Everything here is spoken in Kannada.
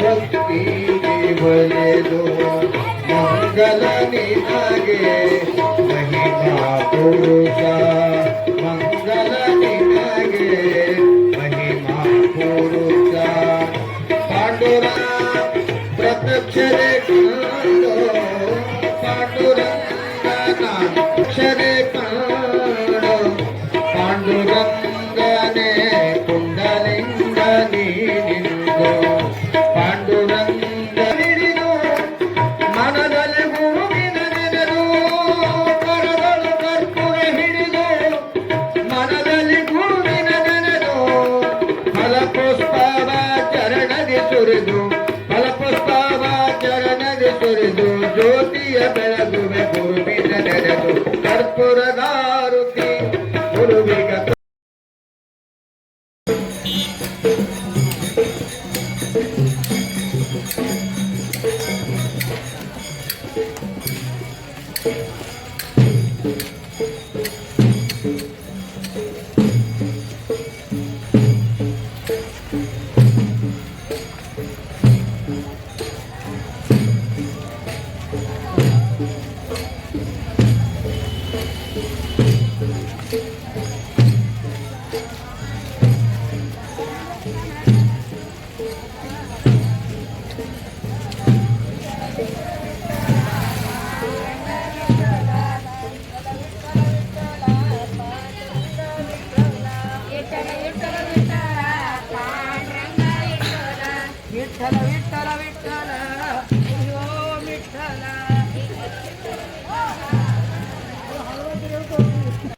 ಭಕ್ತಿಗೆ ಬಲೆದು ಮಂಗಲ ನಿನಗೆ ಮಹಿಮಾ ಪುರುಷ ಮಂಗಲ ನಿನಗೆ ಮಹಿಮಾ ಪುರುಷ ಪಾಂಡುರ ಪ್ರತ್ಯಕ್ಷರೇ ಕಂಡು ಪಾಂಡುರಂಗನ ಕಂಡು ಪಾಂಡುರಂಗನೇ ಕುಂಡಲಿಂಗ ನೀನಿಂದು ఫలపుష్పవ చరణది సురిదు ఫలపుష్పవ చరణది సురిదు జ్యోతియ ಬೆಳಗುವೆ ಗುರುವಿನ ನೆರೆದು ಕರ್ಪುರದಾರುತಿ ಗುರುವಿಗ Thank you.